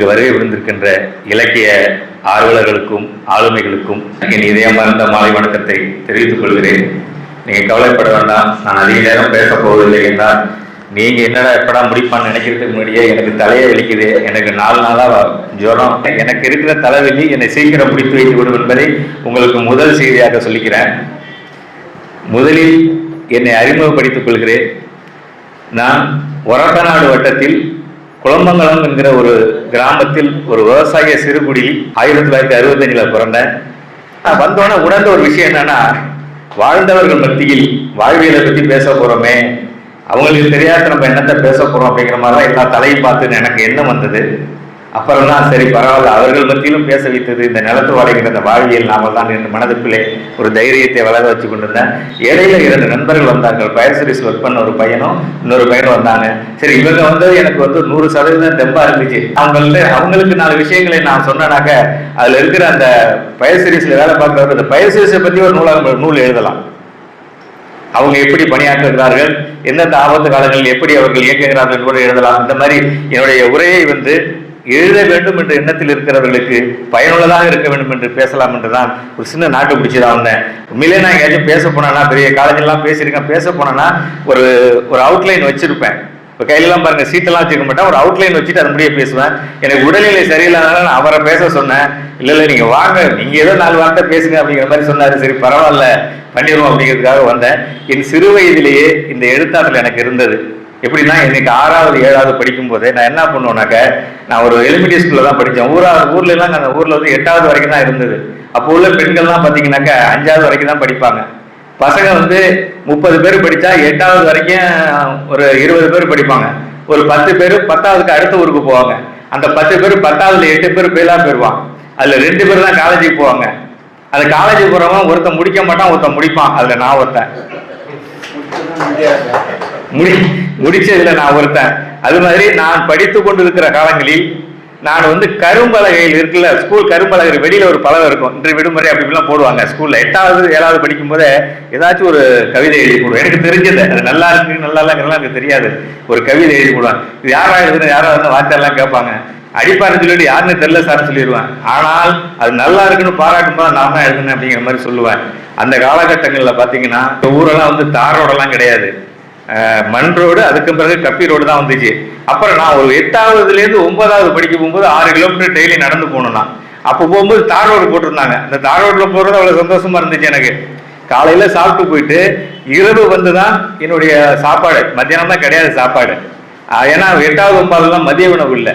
இங்கு வருகை விழுந்திருக்கின்ற இலக்கிய ஆர்வலர்களுக்கும் ஆளுமைகளுக்கும் என் இதயமார்ந்த மாலை வணக்கத்தை தெரிவித்துக் கொள்கிறேன். நீங்க கவலைப்பட வேண்டாம். நான் அதிக நேரம் பேச போவதில்லை என்றால் நீங்க என்னடா எப்படா முடிப்பான்னு நினைக்கிறதுக்கு முன்னாடியே எனக்கு தலையை வலிக்குது. எனக்கு நாலு நாளா ஜுரம். எனக்கு இருக்கிற தலைவலி என்னை சீக்கிரம் முடித்து வைத்து விடும் என்பதை உங்களுக்கு முதல் செய்தியாக சொல்லிக்கிறேன். முதலில் என்னை அறிமுகப்படுத்திக் கொள்கிறேன். நான் ஒரத்தநாடு வட்டத்தில் குளம்பங்கலம் என்கிற ஒரு கிராமத்தில் ஒரு விவசாய சிறுகுடியில் ஆயிரத்தி தொள்ளாயிரத்தி அறுபத்தஞ்சில் பிறந்தேன். வந்தோடனே உணர்ந்த ஒரு விஷயம் என்னன்னா வாழ்ந்தவர்கள் மத்தியில் வாழ்வியலை பற்றி பேச போறோமே. அவங்களுக்கு தெரியாத நம்ம என்னத்தை பேச போறோம் அப்படிங்கிற மாதிரி எல்லா தலையும் பார்த்து எனக்கு எண்ணம் வந்தது. அப்புறம் தான் சரி பரவாயில்ல. அவர்கள் பற்றியும் பேச வைத்தது இந்த நிலத்து வாழ்கிற இந்த வாழ்வியல் நாமல் தான் என்று மனதுக்குள்ளே ஒரு தைரியத்தை வளர வச்சு கொண்டிருந்தேன். இடையில இரண்டு நண்பர்கள் வந்தார்கள். பயர் சர்வீஸ் ஒர்க் பண்ண ஒரு பையனும் இன்னொரு பையனும் வந்தாங்க. சரி இவங்க வந்து எனக்கு வந்து நூறு சதவீதம் தெம்பா இருந்துச்சு. அவங்கள்ட்ட அவங்களுக்கு நாலு விஷயங்களை நான் சொன்னேனாக்க அதுல இருக்கிற அந்த பயர் சர்வீஸ்ல வேலை பார்க்கறவர் அந்த பயர் சர்வீஸை பத்தி ஒரு நூலாக நூல் எழுதலாம். அவங்க எப்படி பணியாற்றுகிறார்கள் எந்தெந்த ஆபத்து காலங்களில் எப்படி அவர்கள் இயக்குகிறார்கள் கூட எழுதலாம். இந்த மாதிரி என்னுடைய உரையை வந்து எழுத வேண்டும் என்ற எண்ணத்தில் இருக்கிறவர்களுக்கு பயனுள்ளதாக இருக்க வேண்டும் என்று பேசலாம் என்று தான் ஒரு சின்ன நாட்டு பிடிச்சதா வந்தேன். உண்மையிலே நான் எங்கேயாச்சும் பேச போனேன்னா பெரிய காலேஜெல்லாம் பேசியிருக்கேன் பேச போனேன்னா ஒரு ஒரு அவுட்லைன் வச்சிருப்பேன். இப்போ கையிலலாம் பாருங்கள் சீட்டெல்லாம் வச்சுக்க மாட்டேன் ஒரு அவுட்லைன் வச்சுட்டு அது முடிய பேசுவேன். எனக்கு உடல்நிலை சரியில்லாதனால நான் அவரை பேச சொன்னேன். இல்லை இல்லை நீங்கள் வாங்க நீங்கள் ஏதோ நாலு வார்த்தை பேசுங்க அப்படிங்கிற மாதிரி சொன்னார். சரி பரவாயில்ல பண்ணிடுவோம் அப்படிங்கிறதுக்காக வந்தேன். என் சிறு வயதிலேயே இந்த எழுத்தாற்றல் எனக்கு இருந்தது. எப்படின்னா எனக்கு ஆறாவது ஏழாவது படிக்கும் போதே நான் என்ன பண்ணுவேனாக்க நான் ஒரு எலிமெண்ட்ரி ஸ்கூல்ல தான் படித்தேன். ஊரா ஊர்ல எல்லாம் அந்த ஊர்ல வந்து எட்டாவது வரைக்கும் தான் இருந்தது. அப்போ உள்ள பெண்கள்லாம் பார்த்தீங்கன்னாக்கா அஞ்சாவது வரைக்கும் தான் படிப்பாங்க. பசங்க வந்து முப்பது பேர் படித்தா எட்டாவது வரைக்கும் ஒரு இருபது பேர் படிப்பாங்க. ஒரு பத்து பேர் பத்தாவதுக்கு அடுத்த ஊருக்கு போவாங்க. அந்த பத்து பேர் பத்தாவதுல எட்டு பேர் ஃபெயிலா போயிடுவான். அதுல ரெண்டு பேர் தான் காலேஜுக்கு போவாங்க. அந்த காலேஜுக்கு போகிறவன் ஒருத்தன் முடிக்க மாட்டான் ஒருத்தன் முடிப்பான். அதுல நான் ஒருத்தன். முடி முடிச்சதுல நான் ஒருத்தன். அது மாதிரி நான் படித்து கொண்டிருக்கிற காலங்களில் நான் வந்து கரும்பலகையில் இருக்குல்ல ஸ்கூல் கரும்பலகை வெளியில ஒரு பலகை இருக்கும். இன்று விடுமுறை அப்படி இப்படிலாம் போடுவாங்க ஸ்கூல்ல எட்டாவது ஏழாவது படிக்கும் போதே ஏதாச்சும் ஒரு கவிதை எழுதி போடுவேன். எனக்கு தெரிஞ்சது. அது நல்லா இருக்கு நல்லா இல்லைங்கிறதுலாம் எனக்கு தெரியாது. ஒரு கவிதை எழுதி போடுவேன். இது யாரா எழுதுன யாரா இருந்தால் வார்த்தையெல்லாம் கேட்பாங்க. அடிப்பாருன்னு சொல்லிட்டு யாருன்னு தெரியல சார்னு சொல்லிடுவேன். ஆனால் அது நல்லா இருக்குன்னு பாராட்டும் போது நான் தான் எழுதுனேன் அப்படிங்கிற மாதிரி சொல்லுவேன். அந்த காலகட்டங்களில் பார்த்தீங்கன்னா இந்த ஊரெல்லாம் வந்து தாரோடெல்லாம் கிடையாது. மண் ரோடு அதுக்கு பிறகு கப்பி ரோடு தான் வந்துச்சு. அப்புறம் நான் ஒரு எட்டாவதுலேருந்து ஒன்பதாவது படிக்க போகும்போது ஆறு கிலோமீட்டர் டெய்லி நடந்து போகணும்னா. அப்போ போகும்போது தார் ரோடு போட்டிருந்தாங்க. அந்த தார் ரோட்ல போகிறது அவ்வளோ சந்தோஷமா இருந்துச்சு எனக்கு. காலையில் சாப்பிட்டு போயிட்டு இரவு வந்து தான் என்னுடைய சாப்பாடு. மத்தியானம் தான் கிடையாது சாப்பாடு. ஏன்னா எட்டாவது ஒன்பதுலாம் மதிய உணவு இல்லை.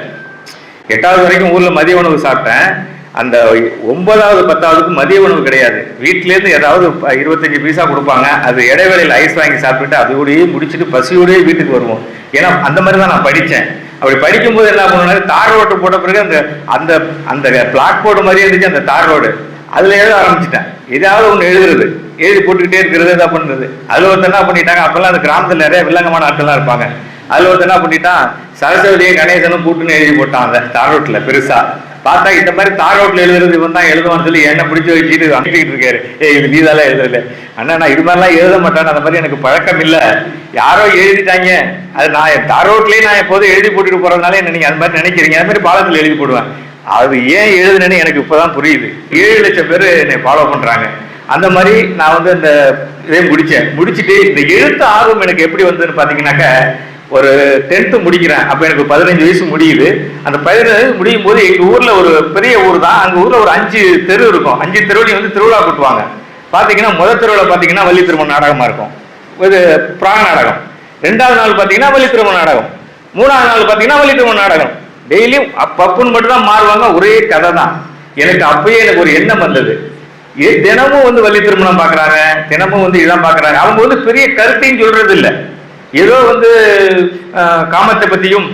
எட்டாவது வரைக்கும் ஊரில் மதிய உணவு சாப்பிட்டேன். அந்த ஒன்பதாவது பத்தாவதுக்கு மதிய உணவு கிடையாது. வீட்டிலேருந்து ஏதாவது ப- இருபத்தஞ்சு பைசா கொடுப்பாங்க. அது இடைவேளையில் ஐஸ் வாங்கி சாப்பிட்டுட்டு அதோடயே முடிச்சுட்டு பசியோடயே வீட்டுக்கு வருவோம். ஏன்னா அந்த மாதிரி தான் நான் படித்தேன். அப்படி படிக்கும்போது என்ன பண்ணுவாங்க தார் ரோட்டு போட்ட பிறகு அந்த அந்த அந்த பிளாக் போர்டு மாதிரியே இருந்துச்சு அந்த தார் ரோடு. அதில் எழுத ஆரம்பிச்சிட்டேன். ஏதாவது ஒன்று எழுதுறது. எழுதி போட்டுக்கிட்டே இருக்கிறது இதாக பண்ணுறது. அதில் ஒருத்தர் என்ன பண்ணிட்டாங்க அப்போல்லாம் அந்த கிராமத்தில் நிறைய வில்லங்கமான ஆட்கள்லாம் இருப்பாங்க. அதில் ஒருத்தர் என்ன பண்ணிட்டான் சரஸ்வதியை கணேசனும் கூட்டுன்னு எழுதி போட்டான் அந்த தார் ரோட்டில் பெருசாக பார்த்தா இந்த மாதிரி தார் ரோட்ல எழுதுறது இவன் தான் எழுதுவான்னு சொல்லி என்ன பிடிச்சி வச்சுட்டு அனுப்பிக்கிட்டு இருக்காரு. ஏ இது நீதாலாம் எழுதுறது அண்ணா நான் இது மாதிரிலாம் எழுத மாட்டேன் அந்த மாதிரி எனக்கு பழக்கம் இல்ல. யாரோ எழுதிட்டாங்க. அது நான் தார் ரோட்லயே நான் எப்போதும் எழுதி போட்டுட்டு போறதுனால என்ன நீங்க அந்த மாதிரி நினைக்கிறீங்க? அந்த மாதிரி பாலத்தில் எழுதி போடுவேன். அது ஏன் எழுதுனேன்னு எனக்கு இப்பதான் புரியுது. ஏழு லட்சம் பேர் என்னை ஃபாலோ பண்றாங்க. அந்த மாதிரி நான் வந்து இந்த இதே முடிச்சேன். முடிச்சுட்டு இந்த எழுத்து ஆர்வம் எனக்கு எப்படி வந்ததுன்னு பாத்தீங்கன்னாக்க ஒரு டென்த்து முடிக்கிறேன். அப்போ எனக்கு பதினஞ்சு வயசு முடியுது. அந்த பதினஞ்சு முடியும் போது எங்கள் ஊரில் ஒரு பெரிய ஊர் தான். அங்கே ஊரில் ஒரு அஞ்சு தெரு இருக்கும். அஞ்சு தெருவுலையும் வந்து திருவிழா கூட்டுவாங்க. பார்த்தீங்கன்னா முதல் தெருவில் பார்த்தீங்கன்னா வள்ளி திருமண நாடகமாக இருக்கும். இது பிராண நாடகம். ரெண்டாவது நாள் பார்த்தீங்கன்னா வள்ளி திருமண நாடகம். மூணாவது நாள் பார்த்தீங்கன்னா வள்ளி திருமண நாடகம். டெய்லியும் அப்பப்புன்னு மட்டும் தான் மாறுவாங்க. ஒரே கதை தான். எனக்கு அப்பயே எனக்கு ஒரு எண்ணம் வந்தது. ஏ தினமும் வந்து வள்ளி திருமணம் பார்க்குறாங்க தினமும் வந்து இதான் பார்க்குறாங்க அவங்க வந்து பெரிய கருத்தையும் சொல்றது இல்லை ஏதோ வந்து காமத்தை பத்தியும்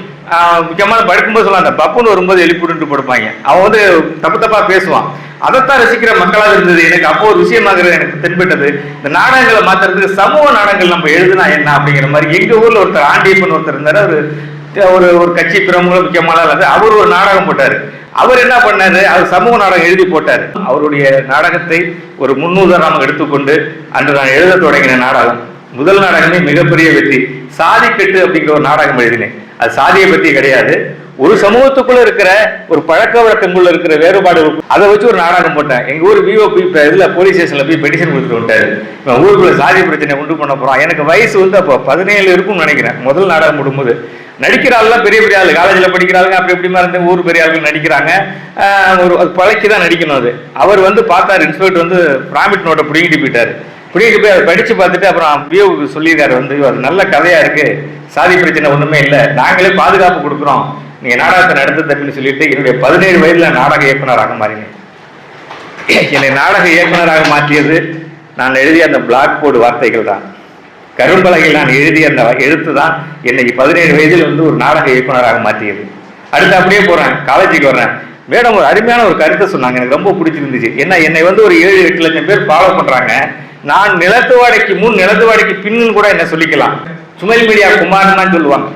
முக்கியமான படுக்கும்போது சொல்லலாம் அந்த பப்புன்னு வரும்போது எழுப்பிட்டு படுப்பாங்க அவன் வந்து தப்பு தப்பா பேசுவான். அதைத்தான் ரசிக்கிற மக்களாக இருந்தது. எனக்கு அப்போ ஒரு விஷயமாகிறது எனக்கு தென்பட்டது. இந்த நாடகங்களை மாத்துறதுக்கு சமூக நாடகங்கள் நம்ம எழுதுனா என்ன அப்படிங்கிற மாதிரி எங்க ஊர்ல ஒருத்தர் ஆண்டியப்பன் ஒருத்தர் இருந்தார். அவர் ஒரு ஒரு கட்சி பிரமுக முக்கியமான அல்லது அவர் ஒரு நாடகம் போட்டாரு. அவர் என்ன பண்ணாரு? அவர் சமூக நாடகம் எழுதி போட்டாரு. அவருடைய நாடகத்தை ஒரு முன்னுதாரணமாக எடுத்துக்கொண்டு அன்று நான் எழுத தொடங்கின நாடகம். முதல் நாடகமே மிகப்பெரிய வெற்றி. சாதி கெட்டு அப்படிங்கிற ஒரு நாடகம் எழுதினேன். அது சாதியை பற்றி கிடையாது. ஒரு சமூகத்துக்குள்ள இருக்கிற ஒரு பழக்க வழக்கங்குள்ள இருக்கிற வேறுபாடு அதை வச்சு ஒரு நாடகம் போட்டேன். எங்க ஊர் விஓபி இதுல போலீஸ் ஸ்டேஷன்ல போய் பெட்டிஷன் கொடுத்துட்டு வந்துட்டாரு. இவன் ஊருக்குள்ள சாதி பிரச்சனை உண்டு பண்ண போறான். எனக்கு வயசு வந்து அப்போ பதினேழு இருக்கும்னு நினைக்கிறேன். முதல் நாடகம் போடும்போது. நடிக்கிற பெரிய பெரிய ஆளு. காலேஜில் படிக்கிறாங்க அப்படி இப்படி இருந்து ஊர் பெரிய ஆளுகள் நடிக்கிறாங்க. ஒரு பழக்கி தான் நடிக்கணும் அது. அவர் வந்து பார்த்தார். இன்ஸ்பெக்டர் வந்து பிராமிட் நோட்டை பிடிங்கிட்டு போயிட்டாரு. பிடிங்கிட்டு போய் அதை படிச்சு பார்த்துட்டு அப்புறம் வியூவுக்கு சொல்லியிருக்காரு வந்து அது நல்ல கதையா இருக்கு. சாதி பிரச்சனை ஒண்ணுமே இல்லை. நாங்களே பாதுகாப்பு கொடுக்குறோம். நீங்க நாடகத்தை நடத்த தப்புன்னு சொல்லிட்டு என்னுடைய பதினேழு வயதுல நாடக இயக்குனராக மாறினேன். என்னை நாடக இயக்குனராக மாற்றியது நான் எழுதிய அந்த பிளாக் போர்டு வார்த்தைகள் தான். கரும்பலகையில் நான் எழுதிய அந்த எழுத்து தான் என்னைக்கு பதினேழு வயதில் வந்து ஒரு நாடக இயக்குனராக மாற்றியது. அடுத்து அப்படியே போறேன். காலேஜுக்கு வர்றேன். மேடம் ஒரு அருமையான ஒரு கருத்தை சொன்னாங்க. எனக்கு ரொம்ப பிடிச்சிருந்துச்சு. என்ன என்னை வந்து ஒரு ஏழு எட்டு லட்சம் பேர் ஃபாலோ பண்றாங்க. நான் நிலத்து வாடகைக்கு முன் நிலத்து வாடகைக்கு பின்னு கூட என்ன சொல்லிக்கலாம்? சுமைல் மீடியா குமார்னு தான் சொல்லுவாங்க.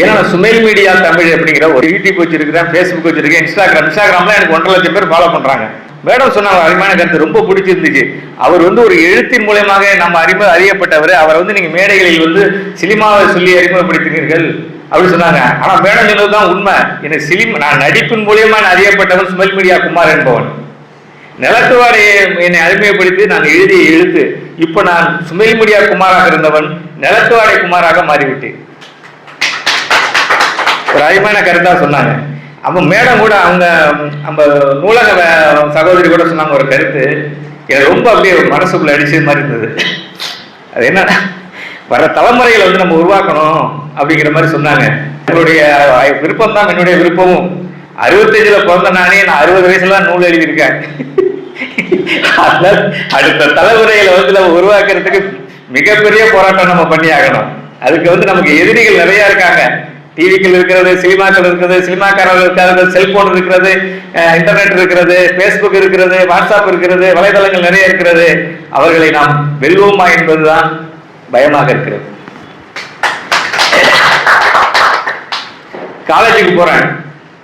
ஏன்னா நான் சுமைல் மீடியா தமிழ் அப்படிங்கிற ஒரு யூடியூப் வச்சிருக்கிறேன் ஃபேஸ்புக் வச்சிருக்கேன் இன்ஸ்டாகிராம் இன்ஸ்டாகிராம்ல எனக்கு ஒன்றரை லட்சம் பேர் ஃபாலோ பண்றாங்க. மேடம் சொன்னாங்க அருமையான கருத்து ரொம்ப பிடிச்சிருந்துச்சு. அவர் வந்து ஒரு எழுத்தின் மூலயமாக நம்ம அறிமுக அறியப்பட்டவர். அவரை வந்து நீங்க மேடைகளில் வந்து சினிமாவை சொல்லி அறிமுகப்படுத்தினீர்கள் அப்படி சொன்னாங்க. ஆனா மேடம் சொன்னதுதான் உண்மை. எனக்கு சினிமா நான் நடிப்பின் மூலியமா நான் அறியப்பட்டவன் சுமல் மீடியா குமார் என்பவன். நிலத்துவாடையை என்னை அடிமைப்படுத்தி நான் எழுதிய எழுத்து. இப்ப நான் சுமைல் மீடியா குமாராக இருந்தவன் நிலத்துவாடை குமாராக மாறிவிட்டேன். ஒரு அருமையான கருத்தா சொன்னாங்க. அப்ப மேடம் கூட அவங்க நம்ம நூலக சகோதரி கூட சொன்னாங்க ஒரு கருத்து. எனக்கு ரொம்ப அப்படியே மனசுக்குள்ள அடிச்சது மாதிரி இருந்தது. அது என்ன? வர தலைமுறைகளை வந்து நம்ம உருவாக்கணும் அப்படிங்கிற மாதிரி சொன்னாங்க. என்னுடைய விருப்பம் தான் என்னுடைய விருப்பமும். அறுபத்தஞ்சுல பிறந்த நானே நான் அறுபது வயசுல தான் நூல் எழுதியிருக்கேன். அடுத்த தலைமுறையில வந்து நம்ம உருவாக்குறதுக்கு மிகப்பெரிய போராட்டம் நம்ம பண்ணி ஆகணும் அதுக்கு வந்து நமக்கு எதிரிகள் நிறைய இருக்காங்க. டிவிக்கள் இருக்கிறது சினிமாக்கள் இருக்கிறது சினிமாக்காரர்கள் இருக்கிறது செல்போன் இருக்கிறது இன்டர்நெட் இருக்கிறது ஃபேஸ்புக் இருக்கிறது வாட்ஸ்அப் இருக்கிறது வலைதளங்கள் நிறைய இருக்கிறது. அவர்களை நாம் வெல்வோமா என்பதுதான் பயமாக இருக்கிறது. காலேஜுக்கு போறேன்.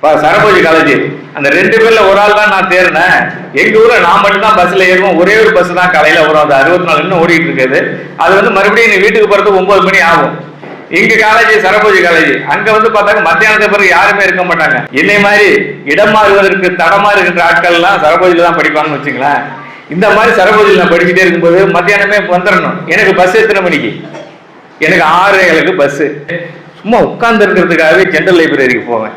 சரபோஜி காலேஜ். அந்த ரெண்டு பேர்ல ஒரு ஆள் தான் நான் தேர்னேன் எங்க ஊர்ல நான் மட்டும் தான் பஸ்ல ஏறுவோம். ஒரே ஒரு பஸ் தான் காலையில வரும். அந்த அறுபத்தி நாலு இன்னும் ஓடிட்டு இருக்குது. அது வந்து மறுபடியும் நீ வீட்டுக்கு போறதுக்கு ஒன்பது மணி ஆகும். இங்க காலேஜ் சரபோஜி காலேஜ். அங்க வந்து பார்த்தாங்க மத்தியானத்துக்கு பிறகு யாருமே இருக்க மாட்டாங்க. என்னை மாதிரி இடம் மாறுவதற்கு தடமா இருக்கின்ற ஆட்கள் எல்லாம் சரபோஜில தான் படிப்பாங்கன்னு வச்சுங்களேன். இந்த மாதிரி சரபோஜியில் நான் படிச்சுட்டே இருக்கும்போது மத்தியானமே வந்துடணும். எனக்கு பஸ் எத்தனை மணிக்கு? எனக்கு ஆறு ஏழுக்கு பஸ் சும்மா உட்கார்ந்து இருக்கிறதுக்காகவே ஜென்ரல் லைப்ரரிக்கு போவேன்.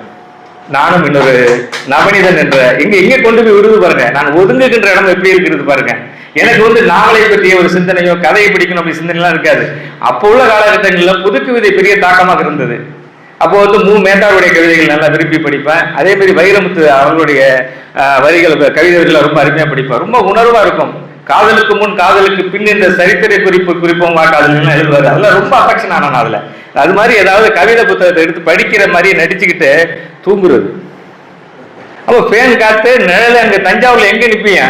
நானும் இன்னொரு நவனிதன் என்ற எங்க எங்க கொண்டு போய் விடுது பாருங்க. நான் ஒதுங்குகின்ற இடம் எப்படி இருக்கிறது பாருங்க. எனக்கு வந்து நாவலை பற்றிய ஒரு சிந்தனையோ கதையை பிடிக்கணும் அப்படி சிந்தனைலாம் இருக்காது. அப்போ உள்ள காலகட்டங்களில் புதுக்கவிதை பெரிய தாக்கமாக இருந்தது. அப்போ வந்து மு. மேத்தாவுடைய கவிதைகள் நல்லா விரும்பி படிப்பேன். அதே மாதிரி வைரமுத்து அவர்களுடைய வரிகள் கவிதைகளை ரொம்ப அருமையா படிப்பேன். ரொம்ப உணர்வா இருக்கும். காதலுக்கு முன் காதலுக்கு பின் இந்த சரித்திரை குறிப்பு குறிப்போம் வா காதல் எழுதுவாரு. அதெல்லாம் ரொம்ப அஃபெக்ஷன் ஆனான் அதுல. அது மாதிரி ஏதாவது கவிதை புத்தகத்தை எடுத்து படிக்கிற மாதிரி நடிச்சுக்கிட்டு தூங்குறது. அப்போ ஃபேன் காத்து நிழல் அங்க தஞ்சாவூர்ல எங்க நிப்பீங்க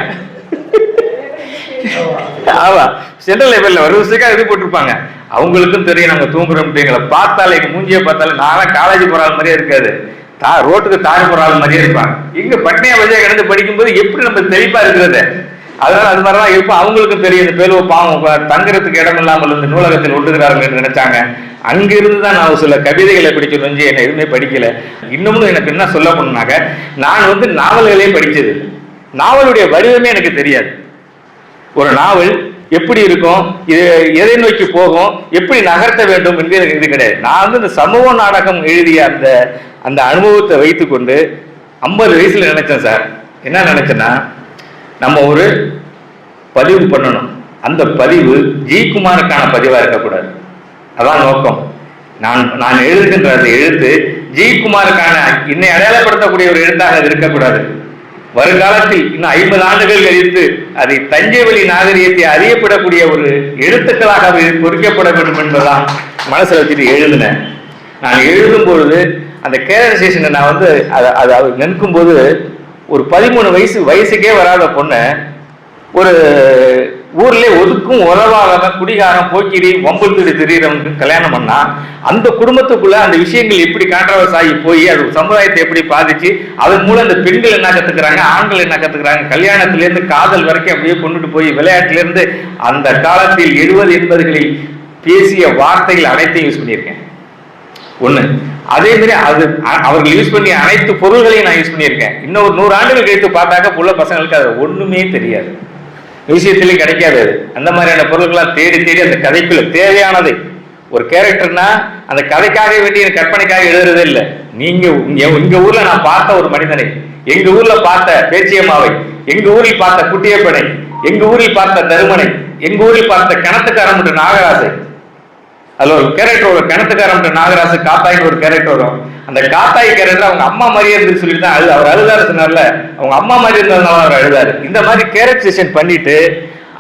ஆமா. சென்ட்ரல் லெவல்ல ஒரு வருஷத்துக்காக எழுதி போட்டிருப்பாங்க. அவங்களுக்கும் தெரியும் நாங்க தூங்குறோம் அப்படிங்கிற. பார்த்தாலே எங்க மூஞ்சியை பார்த்தாலே நானும் காலேஜ் போற ஆள் மாதிரியே இருக்காது. தா ரோட்டுக்கு தாறு போற ஆள் மாதிரியே இருப்பாங்க. இங்க பட்னியா வழியா கிடந்து படிக்கும்போது எப்படி நம்ம தெளிப்பா இருக்கிறது அதனால அது மாதிரிலாம் இருப்போம் அவங்களுக்கும் தெரியும் பேருவ பாவம் தங்குறதுக்கு இடம் இல்லாமல் இந்த நூலகத்தில் ஒட்டுகிறார்கள் என்று நினைச்சாங்க. அங்கிருந்து தான் நான் ஒரு சில கவிதைகளை படிச்சு என்னை எதுவுமே படிக்கல. இன்னமும் எனக்கு என்ன சொல்ல போனாக்க நான் வந்து நாவல்களே படிச்சது நாவலுடைய வடிவமே எனக்கு தெரியாது. ஒரு நாவல் எப்படி இருக்கும் இது எதை நோக்கி போகும் எப்படி நகர்த்த வேண்டும் என்று எனக்கு இது கிடையாது. நான் வந்து இந்த சமூக நாடகம் எழுதிய அந்த அந்த அனுபவத்தை வைத்துக்கொண்டு ஐம்பது வயசுல நினைச்சேன் சார். என்ன நினைச்சேன்னா நம்ம ஒரு பதிவு பண்ணணும். அந்த பதிவு ஜி குமாருக்கான பதிவா இருக்கக்கூடாது. அதான் நோக்கம். நான் நான் எழுதுகின்ற அந்த எழுத்து ஜி குமாருக்கான இன்னை அடையாளப்படுத்தக்கூடிய ஒரு எழுத்தாக அது இருக்கக்கூடாது. வருங்காலத்தில் இன்னும் ஐம்பது ஆண்டுகள் கழித்து அதை தஞ்சை வழி நாகரீகத்தை அறியப்படக்கூடிய ஒரு எழுத்துக்களாக பொறிக்கப்பட வேண்டும் என்பதுதான் மனசில் வச்சுட்டு எழுதினேன். நான் எழுதும் பொழுது அந்த கேரக்டரைசேஷனை நான் வந்து அதை அதை அவர் நினைக்கும் போது ஒரு பதிமூணு வயசு வயசுக்கே வராத பொண்ணை ஒரு ஊர்ல ஒதுக்கும் உறவாகாம குடிகாரம் போக்கிரி வம்புத்துடி திடீரவனுக்கு கல்யாணம் பண்ணா அந்த குடும்பத்துக்குள்ள அந்த விஷயங்கள் எப்படி கான்ட்ரவர்ஸ் ஆகி போய் அது சமுதாயத்தை எப்படி பாதிச்சு அதன் மூலம் அந்த பெண்கள் என்ன கத்துக்கிறாங்க ஆண்கள் என்ன கத்துக்கிறாங்க கல்யாணத்திலேருந்து காதல் வரைக்கும் அப்படியே கொண்டுட்டு போய் விளையாட்டுல இருந்து அந்த காலத்தில் எழுபது எண்பதுகளில் பேசிய வார்த்தைகள் அனைத்தையும் யூஸ் பண்ணியிருக்கேன். ஒண்ணு. அதே மாதிரி அது அவர்கள் யூஸ் பண்ணி அனைத்து பொருள்களையும் நான் யூஸ் பண்ணியிருக்கேன். இன்னும் ஒரு நூறு ஆண்டுகள் கழித்து பார்த்தாக்க புள்ள பசங்களுக்கு அது ஒண்ணுமே தெரியாது. விஷயத்திலே கிடைக்காது அது. அந்த மாதிரியான பொருட்கள்லாம் தேடி தேடி அந்த கதைக்குள்ள தேவையானது. ஒரு கேரக்டர்னா அந்த கதைக்காக வேண்டிய கற்பனைக்காக எழுதுறதே இல்லை. நீங்க எங்க ஊர்ல நான் பார்த்த ஒரு மனிதனை எங்க ஊர்ல பார்த்த பேச்சியம்மாவை எங்க ஊரில் பார்த்த குட்டியப்பனை எங்க ஊரில் பார்த்த தருமனை எங்க ஊரில் பார்த்த கிணத்துக்காரன் நாகராசை அதுல ஒரு கேரக்டர் ஒரு கிணத்துக்காரன் நாகராசு காத்தாயின்னு ஒரு கேரக்டர் வரும். அந்த காத்தாய் கேரக்டர் அவங்க அம்மா மாதிரியே இருந்து சொல்லிட்டு தான் அழு அவர் அழுதாரு சொன்னார்ல. அவங்க அம்மா மாதிரி இருந்ததுனால அவர் அழுதாரு. இந்த மாதிரி கேரக்டரைசேஷன் பண்ணிட்டு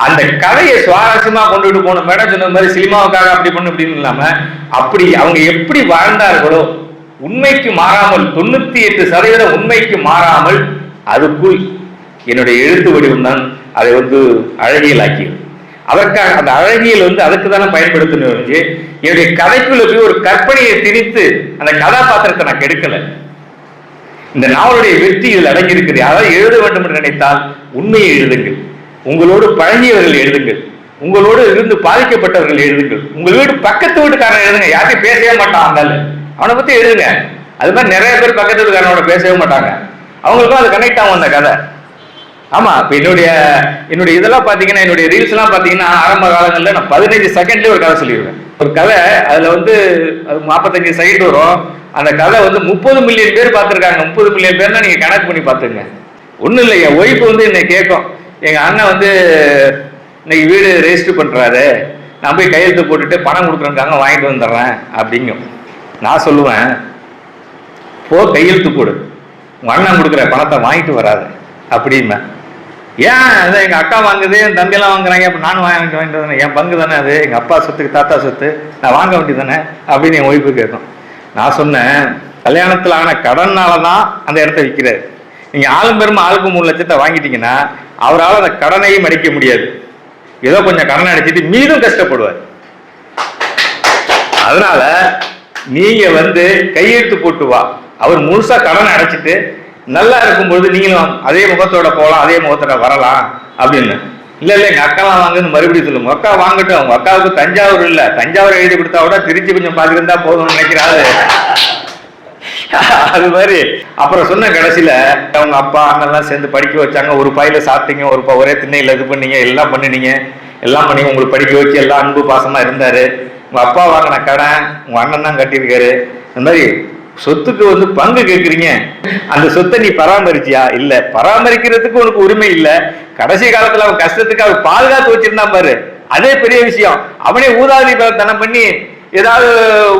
அந்த கதையை சுவாரஸ்யமா கொண்டுட்டு போன மேடம் சொன்ன மாதிரி சினிமாவுக்காக அப்படி பண்ணு அப்படின்னு இல்லாம அப்படி அவங்க எப்படி வாழ்ந்தார்களோ உண்மைக்கு மாறாமல் தொண்ணூத்தி எட்டு சதவீதம் உண்மைக்கு மாறாமல் அதுக்குள் என்னுடைய எழுத்து வடிவம் தான் அதை வந்து அழகியலாக்கியது. அதற்காக அந்த அழகியல் வந்து அதுக்கு தானே பயன்படுத்தணும் என்னுடைய கதைக்குள்ள போய் ஒரு கற்பனையை திணித்து அந்த கதாபாத்திரத்தை நான் கெடுக்கல. இந்த நாவலுடைய வெற்றி இதில் அடங்கியிருக்குது. அதாவது எழுத வேண்டும் என்று நினைத்தால் உண்மையை எழுதுங்கள். உங்களோடு பழகியவர்கள் எழுதுங்கள். உங்களோடு இருந்து பாதிக்கப்பட்டவர்கள் எழுதுங்கள். உங்கள் வீடு பக்கத்து வீட்டுக்காரன் எழுதுங்க. யார்ட்டையும் பேசவே மாட்டான் அந்த அவனை பத்தி எழுதுங்க. அது மாதிரி நிறைய பேர் பக்கத்து வீட்டுக்காரனோட பேசவே மாட்டாங்க. அவங்களுக்கும் அது கனெக்ட் ஆகும் அந்த கதை. ஆமா இப்ப என்னுடைய என்னுடைய இதெல்லாம் பாத்தீங்கன்னா என்னுடைய ரீல்ஸ் எல்லாம் பாத்தீங்கன்னா ஆரம்ப காலங்கள்ல நான் பதினஞ்சு செகண்ட்லயே ஒரு கதை சொல்லிடுவேன் ஒரு கதை அதுல வந்து அது நாற்பத்தஞ்சு செகண்ட் வரும். அந்த கதை வந்து முப்பது மில்லியன் பேர் பார்த்துருக்காங்க முப்பது மில்லியன் பேர்னா நீங்க கணக்கு பண்ணி பாத்துங்க. ஒண்ணும் இல்லை என் ஒய்ஃப் வந்து என்னை கேட்கும். எங்க அண்ணன் வந்து இன்னைக்கு வீடு ரெஜிஸ்டர் பண்றாரு. நான் போய் கையெழுத்து போட்டுட்டு பணம் கொடுக்குறேங்காங்க வாங்கிட்டு வந்துடுறேன் அப்படிங்கும். நான் சொல்லுவேன் போ கையெழுத்து போடு. உங்கள் அண்ணன் கொடுக்குற பணத்தை வாங்கிட்டு வராது அப்படிம்பேன். ஏன்? அதை எங்க அக்கா வாங்குது என் தம்பியெல்லாம் வாங்குறாங்க அப்ப நானும் வாங்கிட்டு வாங்கிட்டு தானே என் பங்கு தானே அது? எங்க அப்பா சொத்துக்கு தாத்தா சொத்து நான் வாங்க வேண்டியது தானே அப்படின்னு என் ஒய்ஃபு கேட்கும் நான் சொன்னேன் கல்யாணத்தில் ஆன கடனால தான் அந்த இடத்த விற்கிறாரு. நீங்க ஆளும் பெருமை ஆளுக்கு மூணு லட்சத்தை வாங்கிட்டீங்கன்னா அவரால் அந்த கடனையும் அடிக்க முடியாது. ஏதோ கொஞ்சம் கடனை அடிச்சிட்டு மீதும் கஷ்டப்படுவார். அதனால நீங்க வந்து கையெழுத்து போட்டு வா. அவர் முழுசா கடன் அடைச்சிட்டு நல்லா இருக்கும்பொழுது நீங்களும் அதே முகத்தோட போகலாம் அதே முகத்தோட வரலாம் அப்படின்னு. இல்ல இல்ல எங்க அக்காலாம் வாங்குன்னு மறுபடியும் சொல்லுங்க. அக்கா வாங்கட்டும். உங்க அக்காவுக்கு தஞ்சாவூர் இல்ல. தஞ்சாவூர் எழுதி கொடுத்தா கூட திருச்சி கொஞ்சம் பார்த்துருந்தா போதும்னு நினைக்கிறாரு அது மாதிரி. அப்புறம் சொன்ன கடைசியில அவங்க அப்பா அண்ணெல்லாம் சேர்ந்து படிக்க வச்சாங்க. ஒரு பையில சாப்பிட்டீங்க ஒரு ஒரே திண்ணையில இது பண்ணீங்க எல்லாம் பண்ணினீங்க. எல்லாம் பண்ணி உங்களுக்கு படிக்க வச்சு எல்லாம் அன்பு பாசமா இருந்தாரு. உங்க அப்பா வாங்கின கடன் உங்க அண்ணன் தான் கட்டியிருக்காரு. இந்த மாதிரி சொத்துக்கு வந்து பங்கு கேட்குறீங்க அந்த சொத்தை நீ பராமரிச்சியா? இல்ல. பராமரிக்கிறதுக்கு உனக்கு உரிமை இல்ல. கடைசி காலத்துல அவன் கஷ்டத்துக்கு அவன் பாதுகாத்து வச்சிருந்தான் பாரு. அதே பெரிய விஷயம். அவனே ஊதாதி தனம் பண்ணி ஏதாவது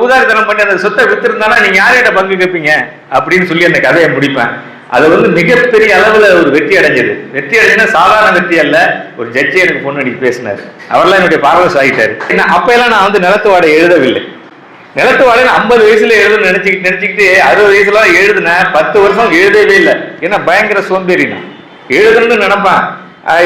ஊதாரித்தனம் பண்ணி அந்த சொத்தை வித்திருந்தானா நீங்க யார்கிட்ட பங்கு கேட்பீங்க அப்படின்னு சொல்லி அந்த கதையை முடிப்பேன். அது வந்து மிகப்பெரிய அளவுல ஒரு வெற்றி அடைஞ்சது. வெற்றி அடைஞ்சதுன்னா சாதாரண வெற்றி அல்ல. ஒரு ஜட்ஜி எனக்கு பொண்ணு அடிக்க பேசினார். அவர்லாம் என்னுடைய பார்வஸ் ஆகிட்டாரு. என்ன அப்ப எல்லாம் நான் வந்து நிலத்து வாடகை எழுதவில்லை. நிலத்து வாடகை ஐம்பது வயசுல எழுதுன்னு நினைச்சு நினைச்சுக்கிட்டு அறுபது வயசுல எழுதுனேன் பத்து வருஷம் எழுதவே இல்லை. ஏன்னா பயங்கர சோம்பேறினா. நான் எழுதணும்னு நினைப்பேன்.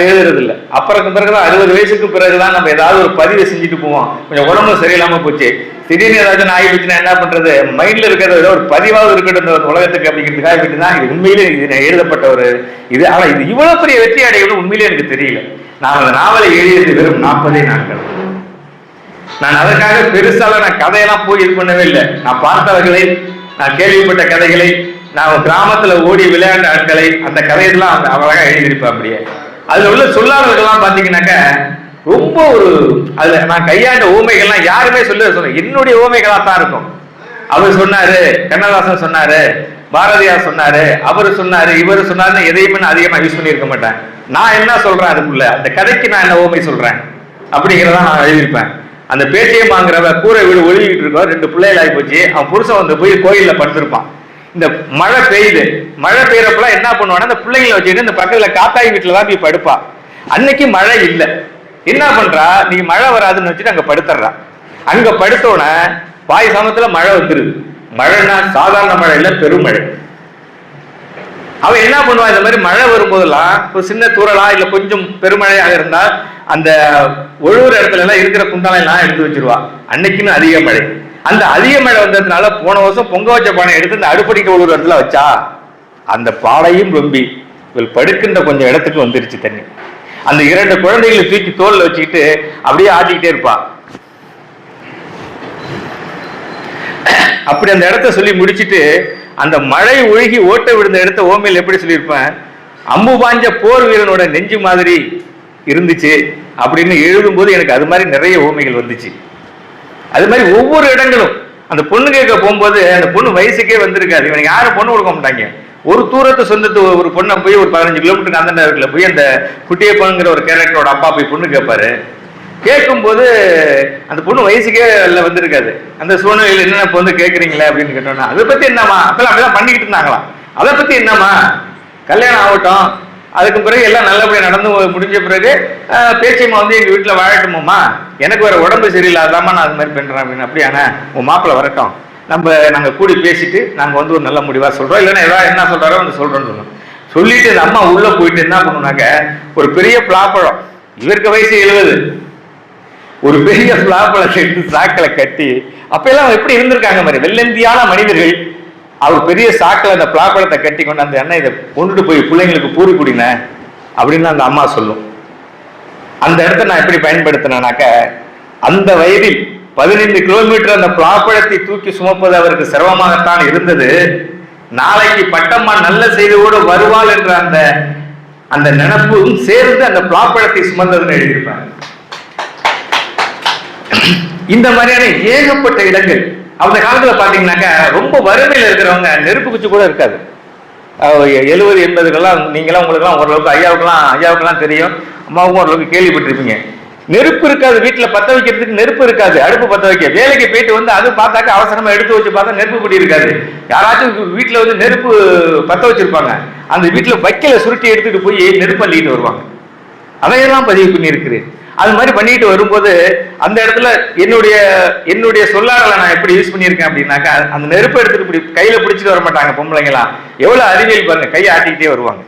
எழுதுறது இல்லை அப்புறம் பிறகுதான் அறுபது வயசுக்கு பிறகுதான் நம்ம ஏதாவது ஒரு பதிவை செஞ்சுட்டு போவோம். கொஞ்சம் உடம்பு சரியில்லாம போச்சு. திடீர்னு ஏதாச்சும் ஆகி போச்சுன்னா என்ன பண்றது? மைண்ட்ல இருக்கிறது ஏதோ ஒரு பதிவாக இருக்கட்டும் இந்த உலகத்துக்கு அப்படிங்கிறதுக்காக வேண்டி தான் இது உண்மையிலே இது நான் எழுதப்பட்ட ஒரு இது. ஆனா இது இவ்வளவு பெரிய வெற்றி அடையணும் உண்மையிலே எனக்கு தெரியல. நான் அந்த நாவலை எழுதியது வெறும் நாற்பதே நாட்கள். நான் அதற்காக பெருசால நான் கதையெல்லாம் போய் இது பண்ணவே இல்லை. நான் பார்த்தவர்களை நான் கேள்விப்பட்ட கதைகளை நான் கிராமத்துல ஓடி விளையாண்ட ஆட்களை அந்த கதையெல்லாம் அந்த அழகா எழுதியிருப்பேன் அப்படியே. அதுல உள்ள சொல்லாதவர்கள்லாம் பாத்தீங்கன்னாக்க ரொம்ப ஒரு அதுல நான் கையாண்ட ஊமைகள்லாம் யாருமே சொல்ல சொல்ல என்னுடைய ஊமைகளா தான் இருக்கும். அவர் சொன்னாரு கண்ணதாசன் சொன்னாரு பாரதியார் சொன்னாரு அவரு சொன்னாரு இவரு சொன்னாருன்னு எதையுமே நான் அதிகமா யூஸ் பண்ணியிருக்க மாட்டேன். நான் என்ன சொல்றேன் அதுக்குள்ள? அந்த கதைக்கு நான் என்ன ஓமை சொல்றேன்? அப்படிங்கிறத நான் எழுதியிருப்பேன். அந்த பேச்சையும் வாங்குறவ கூரை வீடு ஒழுகிட்டு இருக்கோம் ரெண்டு பிள்ளைகள் ஆகி போச்சு. அவன் புருஷன் வந்து போய் கோயிலில் படுத்திருப்பான். இந்த மழை பெய்யுது. மழை பெய்யறப்பெல்லாம் என்ன பண்ணுவான்னா அந்த பிள்ளைங்களை வச்சுட்டு இந்த பக்கத்தில் காத்தாய் வீட்டில் தான் போய் படுப்பா. அன்னைக்கு மழை இல்லை. என்ன பண்றா? நீ மழை வராதுன்னு வச்சுட்டு அங்கே படுத்துறா. அங்கே படுத்தோடனே பாய் சமத்தில் மழை வந்துருது. மழைன்னா சாதாரண மழை இல்லை பெருமழை அவன் என்ன பண்ணுவான்? இந்த மாதிரி மழை வரும்போதெல்லாம் ஒரு சின்ன தூறலா இல்லை கொஞ்சம் பெருமழையாக இருந்தால் அந்த ஒழுகுற இடத்துல எல்லாம் இருக்கிற குண்டாலை எல்லாம் எடுத்து வச்சிருவா. அன்னைக்குன்னு அதிக மழை. அந்த அதிக மழை வந்ததுனால போன வருஷம் பொங்க வச்ச பானை எடுத்து இந்த அடுப்படிக்க ஒழுகுற இடத்துல வச்சா அந்த பாடையும் ரொம்பி இவள் படுக்கின்ற கொஞ்சம் இடத்துக்கு வந்துருச்சு தண்ணி. அந்த இரண்டு குழந்தைகளை தூக்கி தோல்ல வச்சுக்கிட்டு அப்படியே ஆட்டிக்கிட்டே இருப்பா. அப்படி அந்த இடத்த சொல்லி முடிச்சிட்டு அந்த மழை ஒழுகி ஓட்ட விழுந்த இடத்த ஓமையில் எப்படி சொல்லியிருப்பேன்? அம்பு பாஞ்ச போர் வீரனோட நெஞ்சு மாதிரி இருந்துச்சு அப்படின்னு எழுதும்போது எனக்கு அது மாதிரி நிறைய ஓமைகள் வந்துச்சு. அது மாதிரி ஒவ்வொரு இடங்களும் அந்த பொண்ணு கேட்க போகும்போது அந்த பொண்ணு வயசுக்கே வந்திருக்காது. இவனுக்கு யாரும் பொண்ணு கொடுக்க மாட்டாங்க. ஒரு தூரத்து சொந்தத்து ஒரு பொண்ணை போய் ஒரு பதினஞ்சு கிலோமீட்டருக்கு அந்த நேரத்தில் போய் அந்த குட்டியப்பங்கிற ஒரு கேரக்டரோட அப்பா போய் பொண்ணு கேட்பாரு. கேட்கும்போது அந்த பொண்ணு வயசுக்கே அதில் வந்திருக்காது. அந்த சூழ்நிலையில் என்னென்ன இப்போ வந்து கேட்குறீங்களே அப்படின்னு கேட்டோம்னா அதை பற்றி என்னம்மா? அப்பெல்லாம் அப்படிலாம் பண்ணிக்கிட்டு இருந்தாங்களாம். அதை பற்றி என்னம்மா? கல்யாணம் ஆகட்டும். அதுக்கு பிறகு எல்லாம் நல்லபடியாக நடந்து முடிஞ்ச பிறகு பேச்சியம்மா வந்து எங்கள் வீட்டில் வாழட்டுமாம்மா? எனக்கு வேறு உடம்பு சரியில்லாதாம்மா நான் அது மாதிரி பண்ணுறேன் அப்படின்னு. அப்படியாண்ணே உன் மாப்பிள்ளை வரட்டும். நம்ம நாங்கள் கூடி பேசிட்டு நாங்கள் வந்து ஒரு நல்ல முடிவாக சொல்கிறோம் இல்லைன்னா ஏதாவது என்ன சொல்கிறாரோ வந்து சொல்கிறோன்னு சொல்லணும் சொல்லிட்டு இந்த அம்மா உள்ளே போயிட்டு என்ன பண்ணுனாக்க ஒரு பெரிய பிளாப்பழம். இவருக்கு வயசு எழுபது. ஒரு பெரிய பிளாப்பழத்தை எடுத்து சாக்களை கட்டி அப்பெல்லாம் எப்படி இருந்திருக்காங்க மாதிரி வெள்ளந்தியான மனிதர்கள். அவர் பெரிய சாக்கில் அந்த பிளாப்பழத்தை கட்டி கொண்டு அந்த எண்ணெய் இதை கொண்டுட்டு போய் பிள்ளைங்களுக்கு பூரி குடின அப்படின்னு அந்த அம்மா சொல்லும். அந்த இடத்த நான் எப்படி பயன்படுத்தினேனாக்க அந்த வயதில் பதினைந்து கிலோமீட்டர் அந்த பிளாப்பழத்தை தூக்கி சுமப்பது அவருக்கு சிரமமாகத்தான் இருந்தது. நாளைக்கு பட்டம்மா நல்ல செய்தியோடு வருவாள் என்ற அந்த அந்த நினப்பும் சேர்ந்து அந்த பிளாப்பழத்தை சுமந்ததுன்னு எழுதியிருப்பாங்க. இந்த மாதிரியான ஏகப்பட்ட இடங்கள் அந்த காலத்தில் பார்த்தீங்கன்னாக்கா ரொம்ப வறுமையில் இருக்கிறவங்க நெருப்பு குச்சி கூட இருக்காது. எழுபது எண்பதுக்கெல்லாம் நீங்களாம் உங்களுக்குலாம் ஓரளவுக்கு ஐயாவுக்கெல்லாம் ஐயாவுக்குலாம் தெரியும். அம்மாவுக்கும் ஓரளவுக்கு கேள்விப்பட்டிருப்பீங்க. நெருப்பு இருக்காது வீட்டில் பற்ற வைக்கிறதுக்கு நெருப்பு இருக்காது அடுப்பு பற்ற வைக்க. வேலைக்கு போயிட்டு வந்து அது பார்த்தாக்க அவசரமாக எடுத்து வச்சு பார்த்தா நெருப்பு பிடி இருக்காது. யாராச்சும் வீட்டில் வந்து நெருப்பு பற்ற வச்சுருப்பாங்க. அந்த வீட்டில் வைக்கல சுருட்டி எடுத்துகிட்டு போய் நெருப்பு அள்ளிக்கிட்டு வருவாங்க. அதையெல்லாம் பதிவு பண்ணியிருக்கிறேன். அது மாதிரி பண்ணிட்டு வரும்போது அந்த இடத்துல என்னுடைய என்னுடைய சொல்லாடலை நான் எப்படி யூஸ் பண்ணியிருக்கேன் அப்படின்னாக்கா அந்த நெருப்பை எடுத்துட்டு இப்படி கையில பிடிச்சிட்டு வர மாட்டாங்க பொம்பளைங்களாம் எவ்வளவு அறிவியல் பாருங்க கையை ஆட்டிக்கிட்டே வருவாங்க.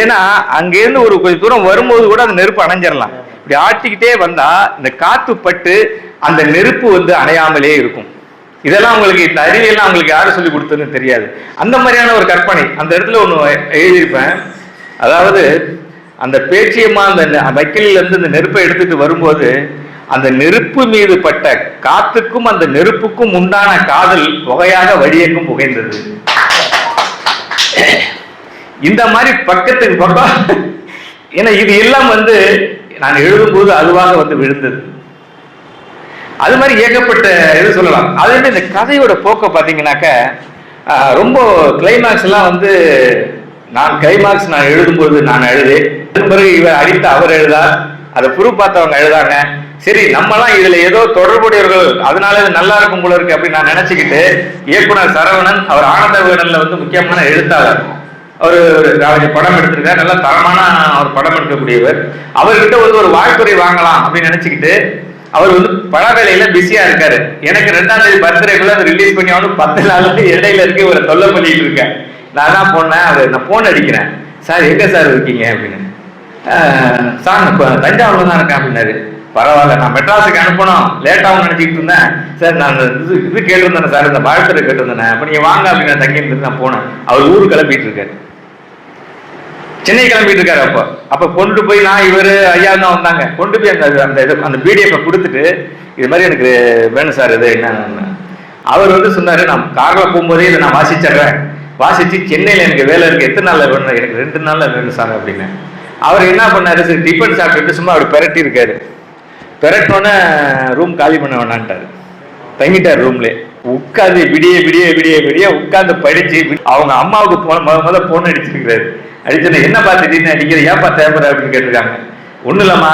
ஏன்னா அங்கேருந்து ஒரு கொஞ்சம் தூரம் வரும்போது கூட அந்த நெருப்பு அணைஞ்சிடலாம் இப்படி ஆட்டிக்கிட்டே வந்தா இந்த காத்து பட்டு அந்த நெருப்பு வந்து அணையாமலே இருக்கும். இதெல்லாம் உங்களுக்கு இந்த அறிவியல்லாம் உங்களுக்கு யாரும் சொல்லி கொடுத்ததுன்னு தெரியாது. அந்த மாதிரியான ஒரு கற்பனை அந்த இடத்துல ஒன்று எழுதியிருப்பேன். அதாவது அந்த பேச்சியமா அந்த நெ- இருந்து இந்த நெருப்பை எடுத்துட்டு வரும்போது அந்த நெருப்பு மீது பட்ட காத்துக்கும் அந்த நெருப்புக்கும் உண்டான காதல் புகையாக வழியேக்கும் புகைந்தது. இந்த மாதிரி பக்கத்துக்கு பக்கம் ஏன்னா இது எல்லாம் வந்து நான் எழுதும்போது அதுவாக வந்து விழுந்தது. அது மாதிரி ஏகப்பட்ட இது சொல்லலாம். அது வந்து இந்த கதையோட போக்கை பார்த்தீங்கன்னாக்க ரொம்ப கிளைமேக்ஸ் எல்லாம் வந்து நான் கிளைமாக்ஸ் நான் எழுதும்போது நான் எழுது பிறகு இவர் அடித்த அவர் எழுதார். அதை புரு பார்த்தவங்க எழுதாங்க. சரி நம்மலாம் இதுல ஏதோ தொடர்புடையவர்கள். அதனால இது நல்லா இருக்கும் போல இருக்கு அப்படின்னு நான் நினைச்சுக்கிட்டு இயக்குனர் சரவணன் அவர் ஆனந்த விகடன்ல வந்து முக்கியமான எழுத்தாளர். அவர் ஒரு நாளைக்கு படம் எடுத்திருக்காரு. நல்ல தரமான ஒரு படம் எடுக்கக்கூடியவர். அவர்கிட்ட வந்து ஒரு வாய்ப்புரை வாங்கலாம் அப்படின்னு நினைச்சுக்கிட்டு அவர் வந்து பல வேலையில பிஸியா இருக்காரு. எனக்கு ரெண்டாம் தேதி பர்த்டேக்குள்ள அதை ரிலீஸ் பண்ணி வந்து பத்து நாள் இடையில இருக்கு ஒரு தொல்லை பண்ணிட்டு இருக்கேன் நான் தான் போனேன் அவர் நான் ஃபோன் அடிக்கிறேன். சார் எங்கே சார் இருக்கீங்க? அப்படின்னு. சார் இப்போ தஞ்சாவூரில் தஞ்சாவூர்ல தான் இருக்கேன் அப்படின்னாரு. பரவாயில்ல நான் மெட்ராஸுக்கு அனுப்பணும். லேட்டாகவும் நினச்சிக்கிட்டு இருந்தேன். சார் நான் இது இது கேட்டிருந்தேன் சார் இந்த வாழ்த்துறை கேட்டிருந்தேன் அப்போ நீங்கள் வாங்க அப்படின்னு நான் இருந்து நான் போனேன். அவர் ஊருக்கு கிளம்பிட்டு இருக்காரு. சென்னை கிளம்பிட்டு இருக்காரு அப்போ. அப்போ கொண்டு போய் நான் இவர் ஐயா தான் வந்தாங்க. கொண்டு போய் அந்த அந்த இது அந்த பிடிஎஃப் கொடுத்துட்டு இது மாதிரி எனக்கு வேணும் சார் இது என்ன அவர் வந்து சொன்னார் நான் காரில் போகும்போதே இதை நான் வாசிச்சிடுறேன். வாசிச்சு சென்னையில் எனக்கு வேலை இருக்கு. எத்தனை நாளில் வேணும்? எனக்கு ரெண்டு நாளில் வேணும் சார் அப்படின்னு. அவர் என்ன பண்ணாரு? சரி டிஃபன் சாப்பிட்டுட்டு சும்மா அவர் பெரட்டி இருக்காரு பெரட்டோன்னே ரூம் காலி பண்ண வேணான்ட்டார். தங்கிட்டார் ரூம்ல உட்காந்து விடிய விடிய விடிய விடிய உட்காந்து படிச்சு அவங்க அம்மாவுக்கு போன முத முத போன் அடிச்சிருக்கிறாரு. அடிச்சோன்னே என்ன பார்த்து திடீர்னு அடிக்கிற? ஏன்பா தேவைப்படுற அப்படின்னு கேட்டிருக்காங்க. ஒன்றும் இல்லைம்மா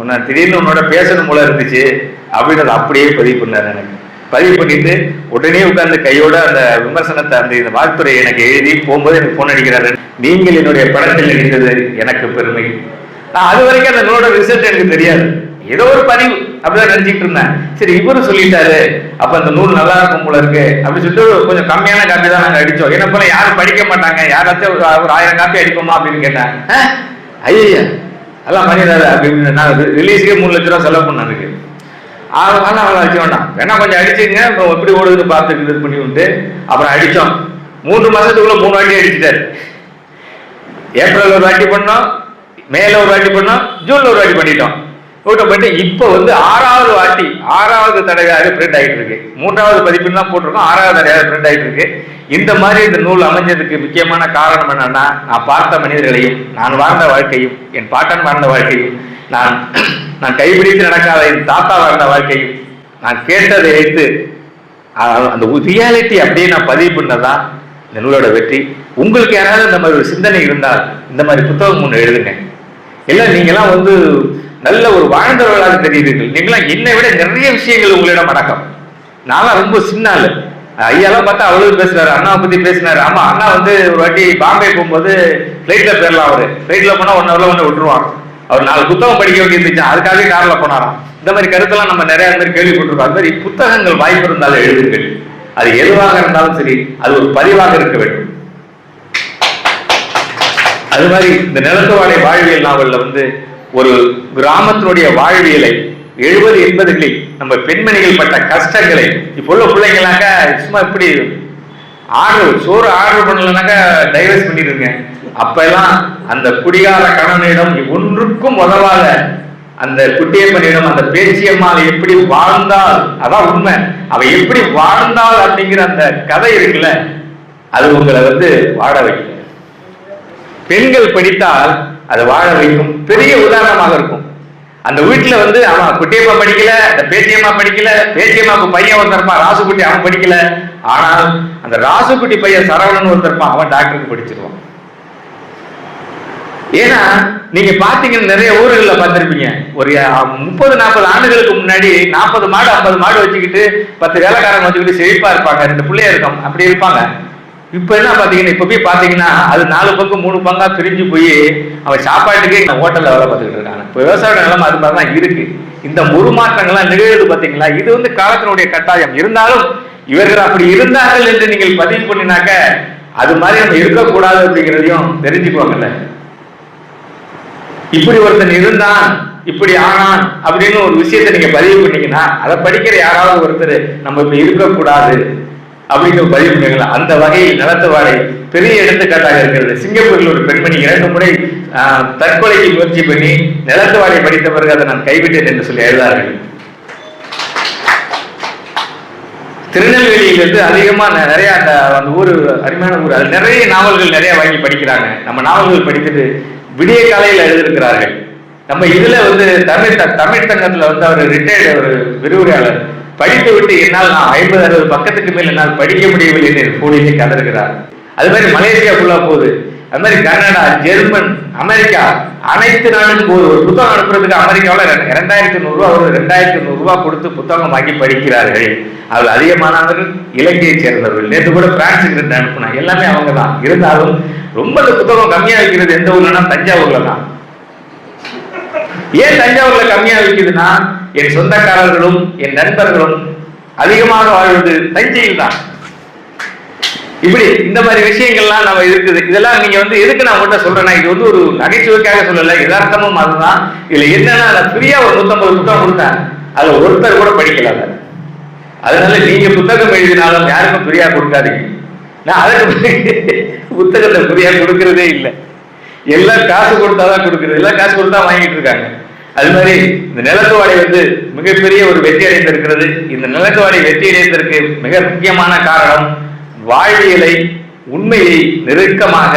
உன்னை திடீர்னு உன்னோட பேசணும் போல இருந்துச்சு. அப்படின்றத அப்படியே பதிவு பண்ணாரு எனக்கு. பதிவு பண்ணிட்டு உடனே உட்கார்ந்து கையோட அந்த விமர்சனத்தை அந்த இந்த வாழ்த்துறை எனக்கு எழுதி போகும்போது எனக்கு போன் அடிக்கிறாரு. நீங்கள் என்னுடைய படத்தில் நடித்தது எனக்கு பெருமை. நான் அது வரைக்கும் அந்த நூலோட ரிசல்ட் எனக்கு தெரியாது. ஏதோ ஒரு பதிவு அப்படிதான் நினைச்சிட்டு இருந்தேன். சரி இவரும் சொல்லிட்டாரு. அப்ப அந்த நூல் நல்லா இருக்கும் போல இருக்கு அப்படின்னு சொல்லிட்டு கொஞ்சம் கம்மியான காப்பி தான் நாங்க அடிச்சோம். என்ன போல யாரும் படிக்க மாட்டாங்க. யாராச்சும் ஒரு ஆயிரம் காப்பி அடிப்போமா அப்படின்னு கேட்டேன். "ஆ? ஐயா அதெல்லாம் பண்ணிடாது அப்படின்னு நான் ரிலீஸ்க்கே மூணு லட்ச ரூபா செலவு பண்ண அதனால அவளை அடிக்க வேண்டாம். வேணா கொஞ்சம் அடிச்சுங்க. இப்போ எப்படி ஓடுதுன்னு பார்த்து இது பண்ணி விட்டு அப்புறம் அடித்தோம் மூன்று மாதத்துக்குள்ளே மூணு வாட்டி அடிச்சிட்டாரு. ஏப்ரல் ஒரு வாட்டி பண்ணோம். மேல ஒரு வாட்டி பண்ணோம். ஜூன்ல ஒரு வாட்டி பண்ணிட்டோம். கூட்டப்பட்டு இப்போ வந்து ஆறாவது வாட்டி ஆறாவது தடவையாக பிரிண்ட் ஆகிட்டு இருக்கு. மூன்றாவது பதிப்புன்னு தான் போட்டிருக்கோம் ஆறாவது தடவையாக பிரிண்ட் ஆகிட்டு இருக்கு. இந்த மாதிரி இந்த நூல் அமைஞ்சதுக்கு முக்கியமான காரணம் என்னன்னா நான் பார்த்த மனிதர்களையும் நான் வாழ்ந்த வாழ்க்கையும் என் பாட்டன் வாழ்ந்த வாழ்க்கையும் நான் நான் கைபிடித்து நடக்காத என் தாத்தா வாழ்ந்த வாழ்க்கையும் நான் கேட்டதை வைத்து அந்த ரியாலிட்டி அப்படியே நான் பதிவு பண்ணதான் இந்த நூலோட வெற்றி. உங்களுக்கு யாராவது இந்த மாதிரி ஒரு சிந்தனை இருந்தால் இந்த மாதிரி புத்தகம் ஒன்று எழுதுங்க. இல்லை நீங்களாம் வந்து நல்ல ஒரு வாழ்ந்தவர்களாக தெரியுறீர்கள் நீங்களாம் என்னை விட நிறைய விஷயங்கள் உங்களிடம் அடக்கம். நான்லாம் ரொம்ப சின்ன ஆளு. ஐயாலாம் பார்த்தா அவ்வளவு பேசுறாரு. அண்ணாவை பத்தி பேசினாரு. ஆமா அண்ணா வந்து ஒரு வாட்டி பாம்பே போகும்போது ஃபிளைட்ல போயிடலாம் அவரு. ஃபிளைட்ல போனா ஒன் ஹவர்ல ஒன்று விட்டுருவான் அவர் நாலு புத்தகம் படிக்க வேண்டியிருந்துச்சு அதுக்காகவே கார்ல போனாராம். இந்த மாதிரி கருத்தெல்லாம் நம்ம நிறைய பேர் கேள்விப்பட்டிருக்கோம். அது மாதிரி புத்தகங்கள் வாய்ப்பு இருந்தாலும் எழுதுங்கள். அது எதுவாக இருந்தாலும் சரி அது ஒரு பதிவாக இருக்க வேண்டும். அது மாதிரி இந்த நிலத்துவாடை வாழ்வியல் நாவலில் வந்து ஒரு கிராமத்தினுடைய வாழ்வியலை எழுபது எண்பதுகளில் நம்ம பெண்மணிகள் பட்ட கஷ்டங்களை இப்போ உள்ள பிள்ளைங்களாக்க சும்மா இப்படி ஆர்டர் சோறு ஆர்டர் பண்ணலனாக்கா டைவர்ஸ் பண்ணிடுங்க. அப்பெல்லாம் அந்த குடிகார கணவனிடம் ஒன்றுக்கும் உதவாத அந்த குட்டியப்பனிடம் அந்த பேச்சியம்மாள் எப்படி வாழ்ந்தால் அதான் உண்மை. அவ எப்படி வாழ்ந்தாள் அப்படிங்கிற அந்த கதை இருக்குல்ல அது உங்களை வந்து வாட வைக்கும். பெண்கள் படித்தால் அது வாழ வைக்கும். பெரிய உதாரணமாக இருக்கும். அந்த வீட்டுல வந்து அவன் குட்டியம்மா படிக்கல அந்த பேச்சியம்மா படிக்கல பேச்சியம்மாவுக்கு பையன் ஒருத்தருப்பான் ராசுக்குட்டி அவன் படிக்கல. ஆனால் அந்த ராசுக்குட்டி பையன் சரவணன் ஒருத்தருப்பான் அவன் டாக்டருக்கு படிச்சிருவான். ஏன்னா நீங்க பாத்தீங்கன்னா நிறைய ஊர்களில் பார்த்திருப்பீங்க. ஒரு முப்பது நாற்பது ஆண்டுகளுக்கு முன்னாடி நாற்பது மாடு ஐம்பது மாடு வச்சுக்கிட்டு பத்து வேலைக்காரங்க வச்சுக்கிட்டு செழிப்பா இருப்பாங்க. ரெண்டு பிள்ளைய இருக்கும். அப்படி இருப்பாங்க. இப்ப என்ன பாத்தீங்கன்னா இப்ப போய் பாத்தீங்கன்னா அது நாலு பக்கம் மூணு பங்கா பிரிஞ்சு போய் அவன் சாப்பாட்டுக்கே ஹோட்டல்ல வேலை பார்த்துக்கிட்டு இருக்காங்க. இப்ப விவசாய நிலைமை அது மாதிரி தான் இருக்கு. இந்த முருமாற்றங்கள்லாம் நிகழ்வு பாத்தீங்களா இது வந்து காலத்தினுடைய கட்டாயம். இருந்தாலும் இவர்கள் அப்படி இருந்தார்கள் என்று நீங்கள் பதிவு பண்ணினாக்க அது மாதிரி நம்ம இருக்கக்கூடாது அப்படிங்கிறதையும் தெரிஞ்சுக்குவாங்கல்ல. இப்படி ஒருத்தன் இருந்தான் இப்படி ஆனான் அப்படின்னு ஒரு விஷயத்தை நீங்க பதிவு பண்ணீங்கன்னா அதை படிக்கிற யாராவது ஒருத்தர் நம்ம இப்படி இருக்கக்கூடாது. அப்படின்னு பதிவு அந்த வகையில் நடத்துவாரை பெரிய எடுத்துக்காட்டாக இருக்கிறது. சிங்கப்பூரில் ஒரு பெண்மணி இரண்டு முறை ஆஹ், தற்கொலைக்கு முயற்சி பண்ணி நிலத்துவாடை படித்த பிறகு அதை நான் கைவிட்டேன் என்று சொல்லி எழுதார்கள். திருநெல்வேலியிலிருந்து அதிகமா நிறைய அந்த அந்த ஊர் அருமையான ஊர் அது நிறைய நாவல்கள் நிறைய வாங்கி படிக்கிறாங்க. நம்ம நாவல்கள் படித்துட்டு விடிய காலையில் எழுதியிருக்கிறார்கள். நம்ம இதுல வந்து தமிழ் த- தமிழ் சங்கத்துல வந்து அவர் ரிட்டையர்டு ஒரு விரிவுரையாளர். படித்து விட்டு என்னால் நான் ஐம்பது அறுபது பக்கத்துக்கு மேல் என்னால் படிக்க முடியவில்லை என்று போலீஸை கதறுகிறார். அது மாதிரி மலேசியா ஃபுல்லா போகுது. அது மாதிரி கனடா ஜெர்மன் அமெரிக்கா அனைத்து நாடுகளுக்கு ஒரு புத்தகம் அனுப்புறதுக்கு அமெரிக்காவில் இரண்டாயிரத்தி நூறுரூவா ஒரு ரெண்டாயிரத்தி நூறுரூவா கொடுத்து புத்தகம் வாங்கி படிக்கிறார்கள். அதில் அதிகமானவர்கள் இலங்கையை சேர்ந்தவர்கள். நேற்று கூட பிரான்ஸுக்கு ரெண்டு அனுப்புனா எல்லாமே அவங்க தான் இருந்தாலும் ரொம்ப இந்த புத்தகம் கம்மியாக இருக்கிறது எந்த ஊர்லன்னா தஞ்சாவூர்ல தான் ஏன் தஞ்சாவூர்ல கம்மியா விற்குதுன்னா என் சொந்தக்காரர்களும் என் நண்பர்களும் அதிகமாக வாழ்வது தஞ்சையில் தான். இப்படி இந்த மாதிரி விஷயங்கள்லாம் நம்ம இருக்குது. இதெல்லாம் நீங்க வந்து எதுக்கு நான் உங்கள்கிட்ட சொல்றேன்னா இது வந்து ஒரு நகைச்சுவைக்காக சொல்லல யதார்த்தமும் அதுதான். இதுல என்னன்னா நான் ஃப்ரீயா ஒரு நூத்தம்பது புத்தகம் கொடுத்தேன். அதுல ஒருத்தர் கூட படிக்கல அதனால நீங்க புத்தகம் எழுதினாலும் யாருக்கும் ஃப்ரீயா கொடுக்காதீங்க. நான் அதற்கு புத்தகத்தை ஃப்ரீயா கொடுக்கறதே இல்லை. எல்லாம் காசு கொடுத்தாதான் கொடுக்குறது எல்லாம் காசு கொடுத்தா வாங்கிட்டு இருக்காங்க. அது மாதிரி இந்த நிலத்துவாடை வந்து மிகப்பெரிய ஒரு வெற்றி அடைந்திருக்கிறது. இந்த நிலத்துவாடை வெற்றி அடைந்ததற்கு மிக முக்கியமான காரணம் வாழ்வியலை உண்மையை நெருக்கமாக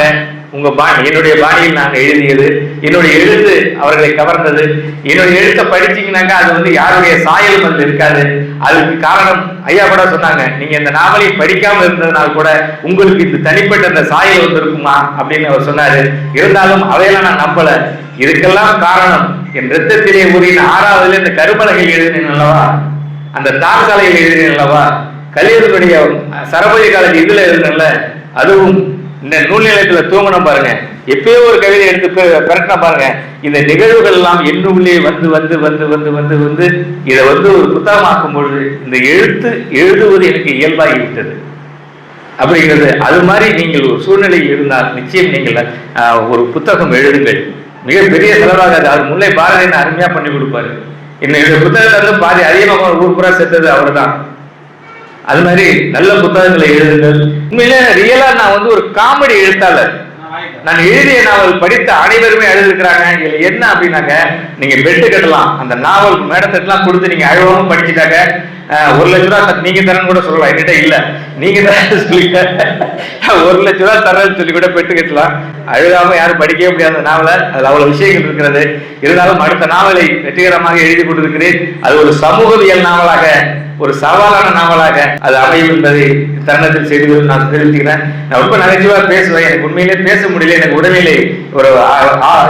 உங்க பாணி என்னுடைய பாணியில் நாங்கள் எழுதியது என்னுடைய எழுத்து அவர்களை கவர்ந்தது என்னுடைய எழுத்தை படிச்சீங்கன்னாக்கா அது வந்து யாருடைய சாயலும் வந்து இருக்காது. அதுக்கு காரணம் ஐயா கூட சொன்னாங்க நீங்க இந்த நாவலை படிக்காம இருந்ததுனால கூட உங்களுக்கு இந்த தனிப்பட்ட இந்த சாயல் வந்திருக்குமா? அப்படின்னு அவர் சொன்னாரு. இருந்தாலும் அதையெல்லாம் நான் நம்பல. இதுக்கெல்லாம் காரணம் என் ரத்தத்திலே ஊறின ஆறாவதுல இந்த கருப்பலகை எழுதினேன் அல்லவா? அந்த தார்சாலையில் எழுதினேன் அல்லவா? கல்லூரியுடைய சரபதி காலேஜ் இதுல எழுதினேன்ல அதுவும் இந்த நூல் நிலையத்துல தூங்கணும் பாருங்க. எப்பயோ ஒரு கவிதை எடுத்து பிறட்டின பாருங்க. இந்த நிகழ்வுகள் எல்லாம் என்னுள்ளே வந்து வந்து வந்து வந்து வந்து வந்து இதை வந்து ஒரு புத்தகமாக்கும் பொழுது இந்த எழுத்து எழுதுவது எனக்கு இயல்பாகி விட்டது. அப்படிங்கிறது அது மாதிரி நீங்கள் ஒரு சூழ்நிலையில் இருந்தால் நிச்சயம் நீங்கள் ஆஹ், ஒரு புத்தகம் எழுதுங்கள். மிகப்பெரிய செலவாகாது. அவர் முல்லை பாரதியின் அருமையா பண்ணி கொடுப்பாரு. என்னுடைய புத்தகத்தை வந்து பாதி அதிகமாக ஊர் பூரா சேர்த்தது அவர்தான். அது மாதிரி நல்ல புத்தகங்களை எழுதுங்கள். உண்மையில ரியலா நான் வந்து ஒரு காமெடி எழுத்தாளர். நான் எழுதிய நாவல் படித்த அனைவருமே எழுதிருக்கிறாங்க இதுல என்ன அப்படின்னாங்க நீங்க பெட்டு கட்டலாம். அந்த நாவல் மேடத்தெல்லாம் கொடுத்து நீங்க அழுவாம படிச்சுட்டாங்க ஒரு லட்ச ரூபா நீங்க தரேன்னு கூட சொல்லலாம். என்கிட்ட இல்ல. நீங்க தரேன்னு சொல்லிட்டு ஒரு லட்ச ரூபா தரேன்னு சொல்லி கூட பெட்டு கட்டலாம். அழுகாம யாரும் படிக்கவே முடியாத நாவல நாவலை. அதுல அவ்வளவு விஷயங்கள் இருக்கிறது. இருந்தாலும் அடுத்த நாவலை வெற்றிகரமாக எழுதி கொண்டிருக்கிறேன். அது ஒரு சமூகவியல் நாவலாக ஒரு சவாலான நாவலாக அது அமையும் என்பதை தருணத்தில் செய்து நான் தெரிவித்துக்கிறேன். நான் ரொம்ப நகைச்சுவா பேசுவேன். எனக்கு உண்மையிலே பேச முடியல. எனக்கு உடல்நிலை ஒரு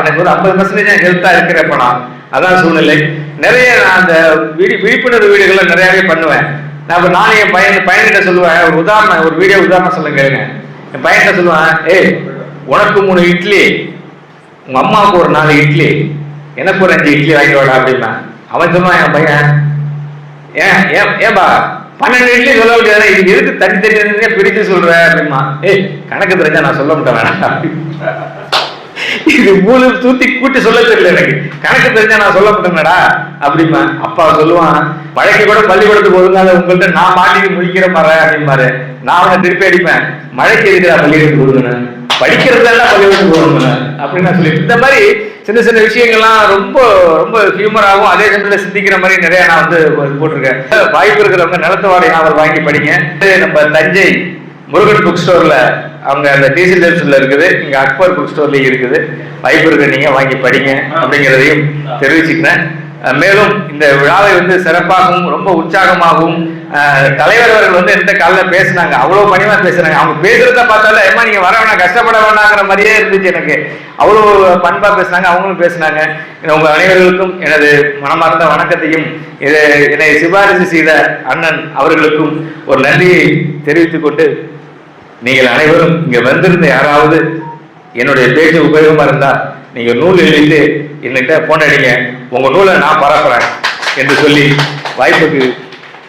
எனக்கு ஒரு ஐம்பது பர்சன்டேஜ் ஹெல்த்தா இருக்கிறப்ப நான் அதான் சூழ்நிலை. நிறைய நான் அந்த விழி விழிப்புணர்வு வீடுகளை நிறையவே பண்ணுவேன். நான் நானே என் பையன் பையன்கிட்ட சொல்லுவேன் ஒரு உதாரணம் ஒரு வீடியோ உதாரணம் சொல்ல கேளுங்க. என் பையன்கிட்ட சொல்லுவேன் ஏய் உனக்கு மூணு இட்லி. உங்க அம்மாவுக்கு ஒரு நாலு இட்லி. எனக்கு ஒரு அஞ்சு இட்லி வாங்கிட்டு வாடா அப்படின்னா அவன் சொல்லுவான் என் பையன் ஏன் ஏன் ஏன்பா? பன்னெண்டு இட்லி சொல்ல முடியாது இது எதுக்கு தனித்தனியா பிரித்து சொல்ற அப்படிமா? ஏய் கணக்கு தெரிஞ்சா நான் சொல்ல மாட்டேன் வேணாம். இது மூணு தூத்தி கூட்டி சொல்ல தெரியல எனக்கு. கணக்கு தெரிஞ்சா நான் சொல்ல மாட்டேங்கடா அப்படிமா அப்பா சொல்லுவான் மழைக்கு கூட பள்ளிக்கூடத்துக்கு ஒழுங்காத உங்கள்கிட்ட நான் மாட்டிட்டு முடிக்கிற மாதிரி அப்படிம்பாரு. நான் அவனை திருப்பி அடிப்பேன். மழைக்கு எதுக்குடா பள்ளிக்கூடத்துக்கு ஒழுங்குன்னு படிக்கிறதெல்லாம் பள்ளிக்கூடத்துக்கு ஒழுங்குன்னு அப்படின்னு நான் சொல்லி இந்த மாதிரி சின்ன சின்ன விஷயங்கள்லாம் ரொம்ப ரொம்ப ஹியூமராகவும் அதே சமயத்தில் சிந்திக்கிற மாதிரி நிறைய நான் வந்து போட்டிருக்கேன். வாய்ப்பு இருக்கிறவங்க நிலத்து வாடகை நாவல் வாங்கி படிங்க. நம்ம தஞ்சை முருகன் புக் ஸ்டோர்ல அவங்க அந்த டிசி டெல்ஸ்ல இருக்குது. இங்க அக்பர் புக் ஸ்டோர்லயும் இருக்குது. வாய்ப்பு இருக்க நீங்க வாங்கி படிங்க அப்படிங்கிறதையும் தெரிவிச்சுக்கிறேன். மேலும் இந்த விழாவை வந்து சிறப்பாகவும் ரொம்ப உற்சாகமாகவும் தலைவர் அவர்கள் வந்து என்கிட்ட காலைல பேசினாங்க. அவ்வளோ பணிவா பேசுறாங்க அவங்க பேசுறத பார்த்தால ஏமா நீங்க வர வேணாம் கஷ்டப்பட வேணாங்கிற மாதிரியே இருந்துச்சு எனக்கு. அவ்வளோ பண்பா பேசுனாங்க. அவங்களும் பேசுனாங்க. உங்க அனைவர்களுக்கும் எனது மனமார்ந்த வணக்கத்தையும் இதை என்னை சிபாரிசு செய்த அண்ணன் அவர்களுக்கும் ஒரு நன்றியை தெரிவித்துக் கொண்டு நீங்கள் அனைவரும் இங்க வந்திருந்த யாராவது என்னுடைய பேச்சு உபயோகமா இருந்தா நீங்க நூல் எழுதிட்டு என்கிட்ட போன் அடிங்க. உங்க நூலை நான் பரப்புறேன் என்று சொல்லி வாய்ப்புக்கு